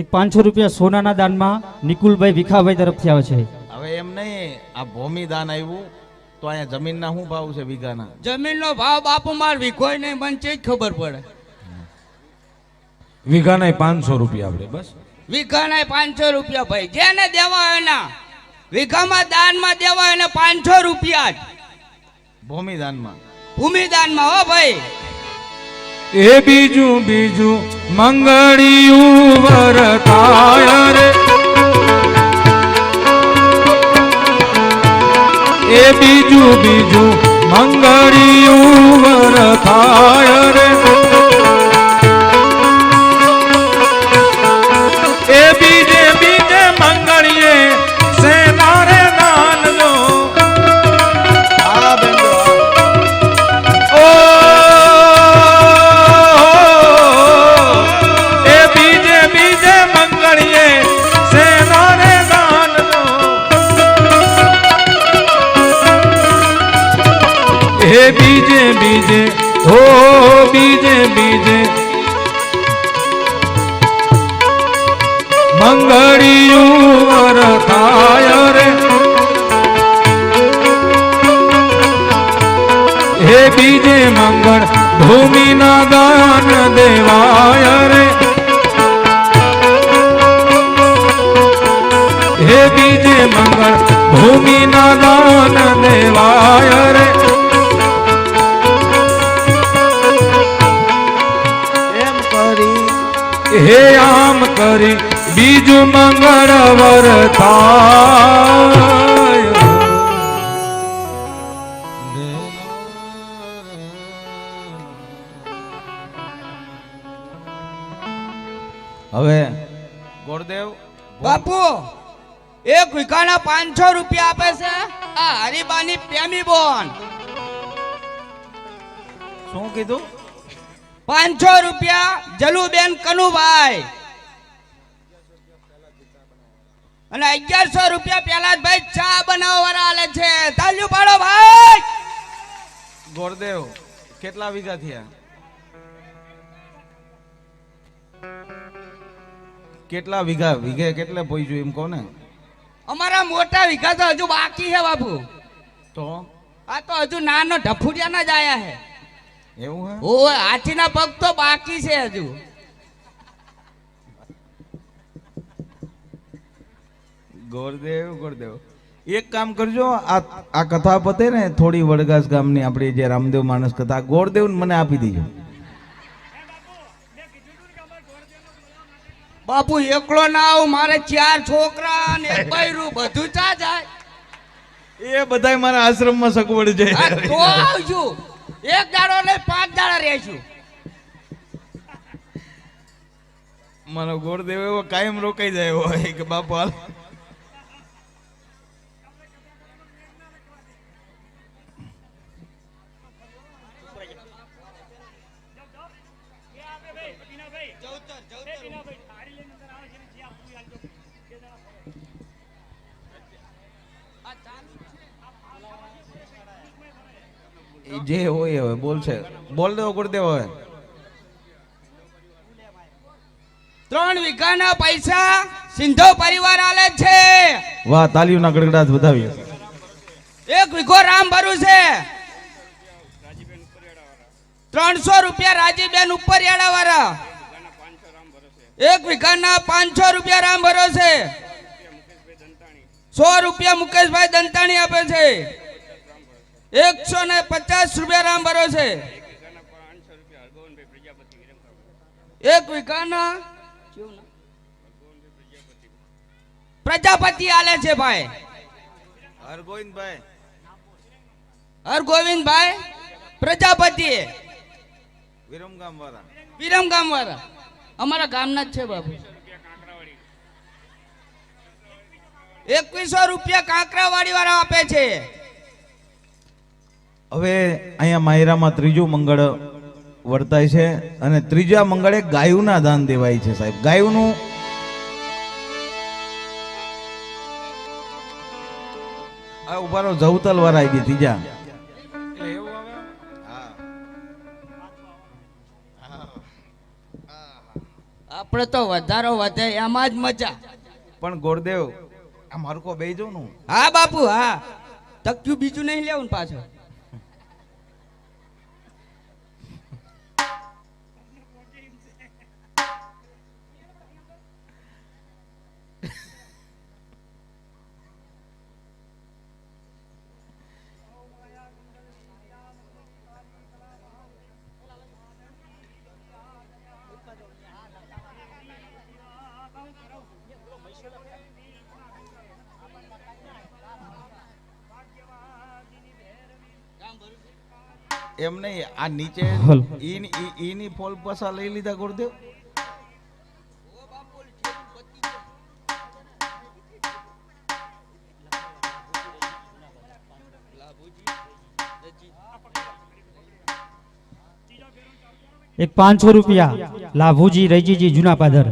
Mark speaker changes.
Speaker 1: એક પાંચસો રૂપિયા સોનાના દાનમાં નિકુલભાઈ વિખાભાઈ તરફથી આવે છે.
Speaker 2: હવે એમ નહીં આ ભૂમિ દાન આવ્યું તો અહીંયા જમીનના શું ભાવ છે વીઘાના?
Speaker 3: જમીનનો ભાવ બાપુ માર વિખોય નહીં મને ચેજ ખબર પડે.
Speaker 4: વીઘાના પાંચસો રૂપિયા આપણે બસ.
Speaker 3: વીઘાના પાંચસો રૂપિયા ભાઈ જેને દેવા એના. વીઘામાં દાનમાં દેવા એને પાંચસો રૂપિયા જ.
Speaker 2: ભૂમિદાનમાં
Speaker 3: ભૂમિદાનમાં હો ભાઈ.
Speaker 4: એ બીજું બીજું મંગળિયું વરતાય રે. એ બીજું બીજું મંગળિયું વરતાય રે. એ બીજે બીજે હો બીજે બીજે મંગળિયું વરતાય રે હે બીજે મંગળ ભૂમિના દાન દેવાય રે હે બીજે મંગળ ભૂમિના દાન દેવાય રે
Speaker 2: એમ
Speaker 4: હે આમ કરી બીજું મંગળ વરતા
Speaker 2: હવે ગોરદેવ
Speaker 3: બાપુ એક ભૂકાના પાંચસો રૂપિયા આપે છે આ હરિબાની પ્રેમી બોન.
Speaker 2: શું કીધું?
Speaker 3: પાંચસો રૂપિયા જલુબેન કનુભાઈ. અને અગિયારસો રૂપિયા પેલા ભાઈ ચા બનાવવા વાળા આલે છે. તાલ્યુ પાડો ભાઈ.
Speaker 2: ગોરદેવ કેટલા વીઘા થયા? કેટલા વીઘા? વીઘે કેટલે પહોંચ્યું એમ કહો ને
Speaker 3: અમારા મોટા વીઘા તો હજુ બાકી છે બાપુ.
Speaker 2: તો?
Speaker 3: આ તો હજુ નાનો ઢફુડિયાના જ આયા છે.
Speaker 2: એવું હે?
Speaker 3: ઓય હાથીના પગ તો બાકી છે હજુ.
Speaker 2: ગોરદેવ ગોરદેવ. એક કામ કરજો આ આ કથા પતે ને થોડી વડગાસ ગામની આપણી જે રામદેવ માણસ કથા ગોરદેવ મને આપી દીજો.
Speaker 3: બાપુ એકલો ના આવું મારે ચાર છોકરા ને એક બૈરું બધું ચા જાય.
Speaker 2: એ બધાય મારા આશ્રમમાં સગવડ છે.
Speaker 3: તો આવજો. એક દાડો લઈ પાંચ દાડા રહેશું
Speaker 2: મારો ગોળદેવ એવો કાયમ રોકાઈ જાય હોય કે બાપુ એ જે હોય હવે બોલશે બોલ દેવો ગુરુદેવ હવે.
Speaker 3: ત્રણ વીઘાના પૈસા સિંધો પરિવાર આલે છે.
Speaker 2: વાહ તાલીઓના ગડગડાટ વધાવીએ.
Speaker 3: એક વીઘો રામ ભરું છે. ત્રણસો રૂપિયા રાજીબેન ઉપર વાળા એક વીઘાના પાંચસો રૂપિયા રામ ભરો છે. સો રૂપિયા મુકેશભાઈ દંતાણી આપે છે. એકસો ને પચાસ રૂપિયા રામ ભરો છે. એક વીઘાના પ્રજાપતિ આલે છે ભાઈ.
Speaker 2: હરગોવિંદભાઈ.
Speaker 3: હરગોવિંદભાઈ પ્રજાપતિ.
Speaker 2: વિરમગામ વાળા
Speaker 3: વિરમગામ વાળા અમારા ગામના જ છે બાપુ. એકવીસો રૂપિયા કાંકરાવાડી વાળા આપે છે.
Speaker 2: હવે અહીંયા માયરામાં ત્રીજું મંગળ વર્તાય છે અને ત્રીજા મંગળે ગાયુના દાન દેવાય છે સાહેબ. ગાયુનું આ ઉભારો જવતલ આવી ગઈ ત્રીજા.
Speaker 3: આપણે તો વધારો વધે એમાં જ મજા.
Speaker 2: પણ ગોરદેવ આ મારકો બેજો નું
Speaker 3: હા બાપુ હા. તક્યું બીજું નહીં લેવું પાછું.
Speaker 2: એમ નહીં આ નીચે. ઈની ફોલ પસા લઈ લીધા ગુરુદેવ.
Speaker 1: એક પાંચસો રૂપિયા. લાભુજી રૈજીજી જુના પાદર.